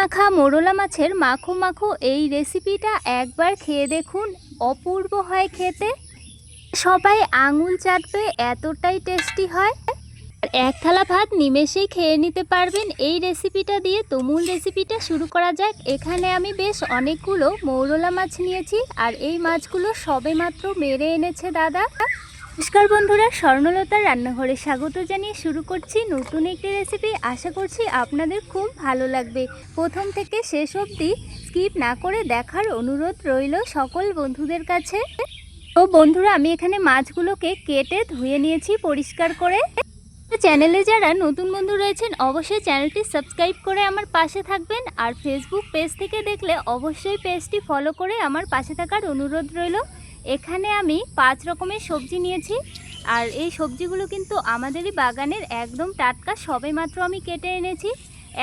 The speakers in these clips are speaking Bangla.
মাখা মোরলা মাছের মাখো মাখো এই রেসিপিটা একবার খেয়ে দেখুন, অপূর্ব হয় খেতে। সবাই আঙুল চাটবে, এতটাই টেস্টি হয়। এক থালা ভাত নিমেষেই খেয়ে নিতে পারবেন। এই রেসিপিটা দিয়ে তুমুল রেসিপিটা শুরু করা যাক। এখানে আমি বেশ অনেকগুলো মৌরলা মাছ নিয়েছি, আর এই মাছগুলো সবে মাত্র মেরে এনেছে দাদা। নমস্কার বন্ধুরা, স্বর্ণলতার রান্নাঘরে স্বাগত জানিয়ে শুরু করছি নতুন একটি রেসিপি আশা করছি আপনাদের খুব ভালো লাগবে। প্রথম থেকে শেষ অবধি স্কিপ না করে দেখার অনুরোধ রইল সকল বন্ধুদের কাছে। তো বন্ধুরা, আমি এখানে মাছগুলোকে কেটে ধুয়ে নিয়েছি পরিষ্কার করে। চ্যানেলে যারা নতুন বন্ধু রয়েছেন, অবশ্যই চ্যানেলটি সাবস্ক্রাইব করে আমার পাশে থাকবেন। আর ফেসবুক পেজ থেকে দেখলে অবশ্যই পেজটি ফলো করে আমার পাশে থাকার অনুরোধ রইল। এখানে আমি পাঁচ রকমের সবজি নিয়েছি। আর এই সবজিগুলো কিন্তু আমাদেরই বাগানের একদম টাটকা সবে মাত্র আমি কেটে এনেছি।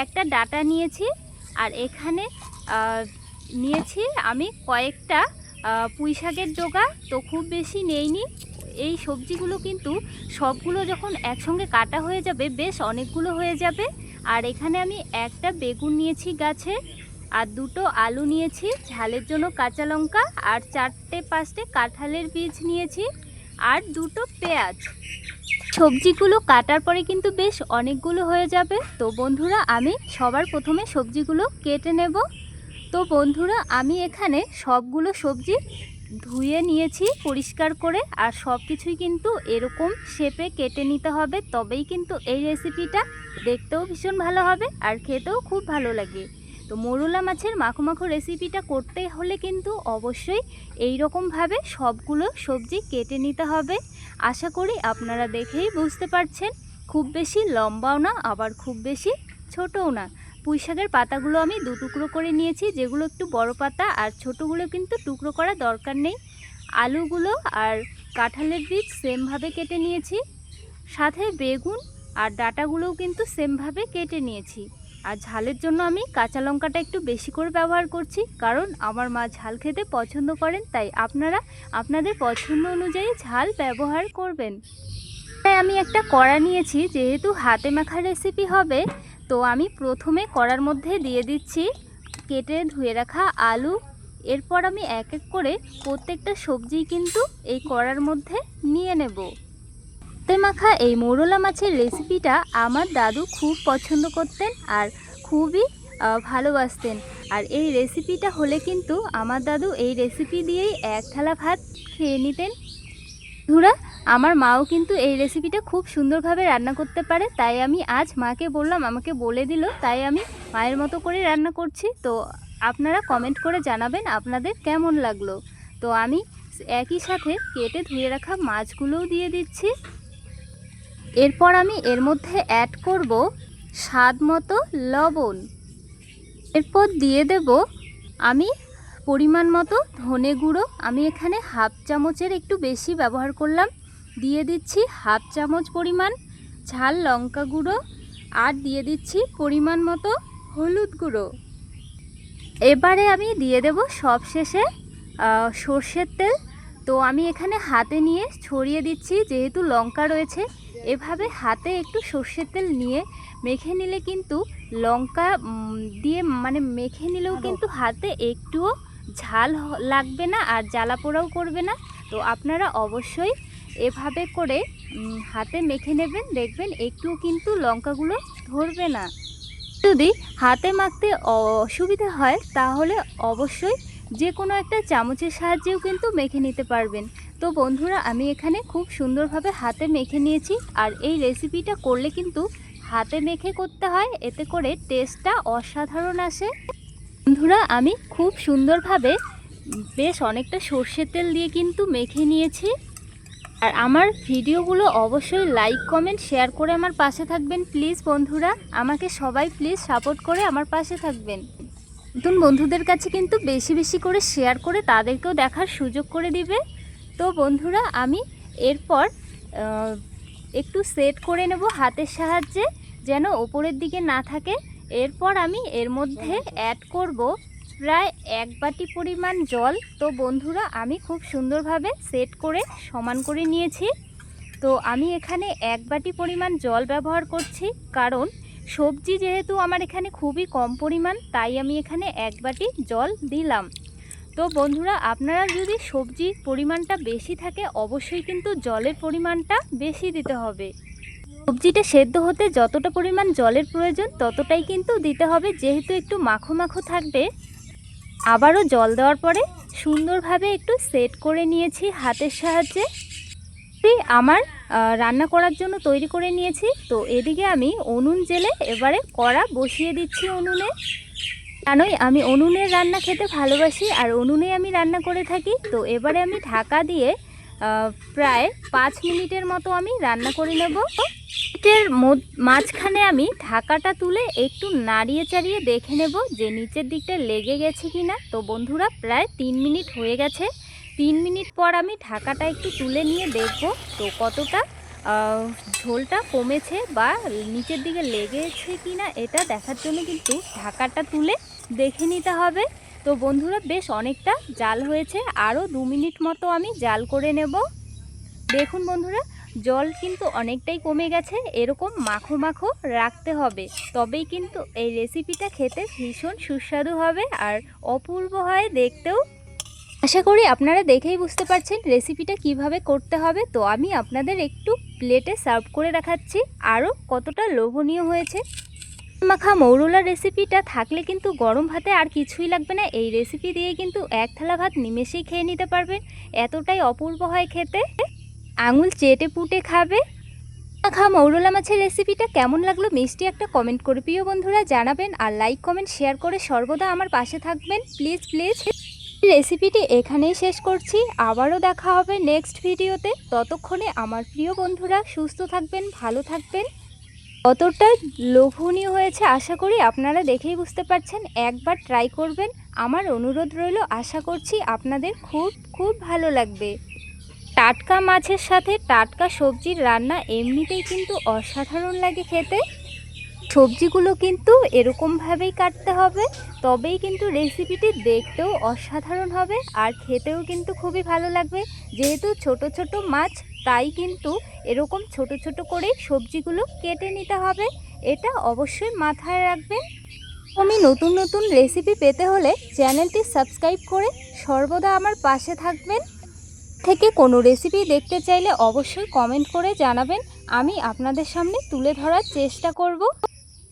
একটা ডাটা নিয়েছি আর এখানে নিয়েছি আমি কয়েকটা পুঁই শাকের ডোগা। তো খুব বেশি নেইনি। এই সবজিগুলো কিন্তু সবগুলো যখন একসঙ্গে কাটা হয়ে যাবে, বেশ অনেকগুলো হয়ে যাবে। আর এখানে আমি একটা বেগুন নিয়েছি গাছে। আর দুটো আলু নিয়েছি, ঝালের জন্য কাঁচা লঙ্কা আর চারটে পাঁচটে কাঁঠালের বীজ নিয়েছি আর দুটো পেঁয়াজ। সবজিগুলো কাটার পরে কিন্তু বেশ অনেকগুলো হয়ে যাবে। তো বন্ধুরা, আমি সবার প্রথমে সবজিগুলো কেটে নেব। তো বন্ধুরা, আমি এখানে সবগুলো সবজি ধুয়ে নিয়েছি পরিষ্কার করে আর সব কিছুই কিন্তু এরকম শেপে কেটে নিতে হবে। তবেই কিন্তু এই রেসিপিটা দেখতেও ভীষণ ভালো হবে আর খেতেও খুব ভালো লাগে। তো মরুলা মাছের মাখো মাখো রেসিপিটা করতে হলে কিন্তু অবশ্যই এই রকমভাবে সবগুলো সবজি কেটে নিতে হবে। আশা করি আপনারা দেখেই বুঝতে পারছেন, খুব বেশি লম্বাও না, আবার খুব বেশি ছোটও না। পুঁই শাকের পাতাগুলো আমি দু টুকরো করে নিয়েছি, যেগুলো একটু বড় পাতা, আর ছোটোগুলো কিন্তু টুকরো করা দরকার নেই। আলুগুলো আর কাঁঠালের বীজ সেমভাবে কেটে নিয়েছি। সাথে বেগুন আর ডাটাগুলোও কিন্তু সেমভাবে কেটে নিয়েছি। আর ঝালের জন্য আমি কাঁচা লঙ্কাটা একটু বেশি করে ব্যবহার করছি, কারণ আমার মা ঝাল খেতে পছন্দ করেন, তাই আপনারা আপনাদের পছন্দ অনুযায়ী ঝাল ব্যবহার করবেন। তাই আমি একটা কড়া নিয়েছি, যেহেতু হাতে মাখা রেসিপি হবে, তো আমি প্রথমে কড়ার মধ্যে দিয়ে দিচ্ছি কেটে ধুয়ে রাখা আলু। এরপর আমি এক এক করে প্রত্যেকটা সবজি কিন্তু এই কড়ার মধ্যে নিয়ে নেব। হাতে মাখা এই মোরলা মাছের রেসিপিটা আমার দাদু খুব পছন্দ করতেন আর খুবই ভালোবাসতেন। আর এই রেসিপিটা হলে কিন্তু আমার দাদু এই রেসিপি দিয়েই এক থালা ভাত খেয়ে নিতেন। ধুরা, আমার মাও কিন্তু এই রেসিপিটা খুব সুন্দরভাবে রান্না করতে পারে, তাই আমি আজ মাকে বললাম, আমাকে বলে দিল, তাই আমি মায়ের মতো করে রান্না করছি। তো আপনারা কমেন্ট করে জানাবেন আপনাদের কেমন লাগল। তো আমি একই সাথে কেটে ধুয়ে রাখা মাছগুলোও দিয়ে দিচ্ছি। এরপর আমি এর মধ্যে অ্যাড করব স্বাদ মতো লবণ। এরপর দিয়ে দেব আমি পরিমাণ মতো ধনে গুঁড়ো। আমি এখানে হাফ চামচের একটু বেশি ব্যবহার করলাম। দিয়ে দিচ্ছি হাফ চামচ পরিমাণ ঝাল লঙ্কা গুঁড়ো আর দিয়ে দিচ্ছি পরিমাণ মতো হলুদ গুঁড়ো। এবারে আমি দিয়ে দেব সব শেষে সর্ষের তেল। তো আমি এখানে হাতে নিয়ে ছড়িয়ে দিচ্ছি, যেহেতু লঙ্কা রয়েছে এভাবে হাতে একটু সর্ষের তেল নিয়ে মেখে নিলে কিন্তু লঙ্কা দিয়ে মানে মেখে নিলেও কিন্তু হাতে একটুও ঝাল লাগবে না আর জ্বালা পোড়াও করবে না। তো আপনারা অবশ্যই এভাবে করে হাতে মেখে নেবেন। দেখবেন একটুও কিন্তু লঙ্কাগুলো ধরবে না। যদি হাতে মাখতে অসুবিধা হয় তাহলে অবশ্যই যে কোনো একটা চামচের সাহায্যেও কিন্তু মেখে নিতে পারবেন। তো বন্ধুরা, আমি এখানে খুব সুন্দরভাবে হাতে মেখে নিয়েছি আর এই রেসিপিটা করলে কিন্তু হাতে মেখে করতে হয়, এতে করে টেস্টটা অসাধারণ আসে। বন্ধুরা, আমি খুব সুন্দরভাবে বেশ অনেকটা সর্ষের তেল দিয়ে কিন্তু মেখে নিয়েছি। আর আমার ভিডিওগুলো অবশ্যই লাইক কমেন্ট শেয়ার করে আমার পাশে থাকবেন। প্লিজ বন্ধুরা, আমাকে সবাই প্লিজ সাপোর্ট করে আমার পাশে থাকবেন। নতুন বন্ধুদের কাছে কিন্তু বেশি বেশি করে শেয়ার করে তাদেরকেও দেখার সুযোগ করে দিবে। তো বন্ধুরা, আমি এরপর একটু সেট করে নেব হাতের সাহায্যে, যেন ওপরের দিকে না থাকে। এরপর আমি এর মধ্যে অ্যাড করব প্রায় এক বাটি পরিমাণ জল। তো বন্ধুরা, আমি খুব সুন্দরভাবে সেট করে সমান করে নিয়েছি। তো আমি এখানে এক বাটি পরিমাণ জল ব্যবহার করছি, কারণ সবজি যেহেতু আমার এখানে খুবই কম পরিমাণ, তাই আমি এখানে এক বাটি জল দিলাম। তো বন্ধুরা, আপনারা যদি সবজির পরিমাণটা বেশি থাকে, অবশ্যই কিন্তু জলের পরিমাণটা বেশি দিতে হবে। সবজিটা সেদ্ধ হতে যতটা পরিমাণ জলের প্রয়োজন, ততটাই কিন্তু দিতে হবে, যেহেতু একটু মাখো মাখো থাকবে। আবারও জল দেওয়ার পরে সুন্দরভাবে একটু সেট করে নিয়েছি হাতের সাহায্যে। আমার রান্না করার জন্য তৈরি করে নিয়েছি। তো এদিকে আমি উনুন জেলে এবারে কড়া বসিয়ে দিচ্ছি উনুনে। জানোই, আমি উনুনের রান্না খেতে ভালোবাসি আর উনুনে আমি রান্না করে থাকি। তো এবারে আমি ঢাকা দিয়ে প্রায় পাঁচ মিনিটের মতো আমি রান্না করে নেব। মধ্য- মাঝখানে আমি ঢাকাটা তুলে একটু নাড়িয়ে চাড়িয়ে দেখে নেব যে নিচের দিকটা লেগে গেছে কি না তো বন্ধুরা, প্রায় তিন মিনিট হয়ে গেছে। তিন মিনিট পর আমি ঢাকাটা একটু তুলে নিয়ে দেখব তো কতটা ঝোলটা কমেছে বা নিচের দিকে লেগেছে কি না এটা দেখার জন্য কিন্তু ঢাকাটা তুলে দেখে নিতে হবে। তো বন্ধুরা, বেশ অনেকটা জাল হয়েছে। আরও দু মিনিট মতো আমি জাল করে নেব। দেখুন বন্ধুরা, জল কিন্তু অনেকটাই কমে গেছে। এরকম মাখো মাখো রাখতে হবে। তবেই কিন্তু এই রেসিপিটা খেতে ভীষণ সুস্বাদু হবে আর অপূর্ব হয় দেখতেও। আশা করি আপনারা দেখেই বুঝতে পারছেন রেসিপিটা কীভাবে করতে হবে। তো আমি আপনাদের একটু প্লেটে সার্ভ করে দেখাচ্ছি। আরও কতটা লোভনীয় হয়েছে। মাখা মৌরলা রেসিপিটা থাকলে কিন্তু গরম ভাতে আর কিছুই লাগবে না। এই রেসিপি দিয়ে কিন্তু এক থালা ভাত নিমেষেই খেয়ে নিতে পারবেন এতটাই অপূর্ব হয় খেতে। আঙুল চেটে পুটে খাবে। মাখা মৌরলা মাছের রেসিপিটা কেমন লাগল মিষ্টি একটা কমেন্ট করে প্রিয় বন্ধুরা, জানাবেন আর লাইক কমেন্ট শেয়ার করে সর্বদা আমার পাশে থাকবেন। প্লিজ প্লিজ রেসিপিটি এখানেই শেষ করছি। আবারও দেখা হবে নেক্সট ভিডিওতে ততক্ষণে আমার প্রিয় বন্ধুরা, সুস্থ থাকবেন, ভালো থাকবেন। কতটা লোভনীয় হয়েছে আশা করি আপনারা দেখেই বুঝতে পারছেন। একবার ট্রাই করবেন। আমার অনুরোধ রইল, আশা করছি আপনাদের খুব খুব ভালো লাগবে। টাটকা মাছের সাথে টাটকা সবজির রান্না এমনিতেই কিন্তু অসাধারণ লাগে খেতে। সবজিগুলো কিন্তু এরকমভাবেই কাটতে হবে, তবেই কিন্তু রেসিপিটি দেখতেও অসাধারণ হবে আর খেতেও কিন্তু খুবই ভালো লাগবে। যেহেতু ছোট ছোট মাছ তাই কিন্তু এরকম ছোট ছোট করেই সবজিগুলো কেটে নিতে হবে। এটা অবশ্যই মাথায় রাখবেন। আমি নতুন নতুন রেসিপি পেতে হলে চ্যানেলটি সাবস্ক্রাইব করে সর্বদা আমার পাশে থাকবেন। থেকে কোনো রেসিপি দেখতে চাইলে অবশ্যই কমেন্ট করে জানাবেন। আমি আপনাদের সামনে তুলে ধরার চেষ্টা করব।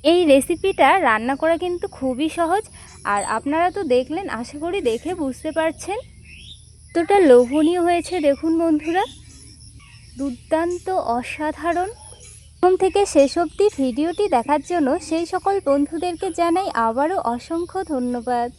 এই রেসিপিটা রান্না করা কিন্তু খুবই সহজ। আর আপনারা তো দেখলেন, আশা করি দেখে বুঝতে পারছেন। কতটা লোভনীয় হয়েছে দেখুন বন্ধুরা। দুর্দান্ত অসাধারণ। প্রথম থেকে শেষ অবধি ভিডিওটি দেখার জন্য সেই সকল বন্ধুদেরকে জানাই আবারও অসংখ্য ধন্যবাদ।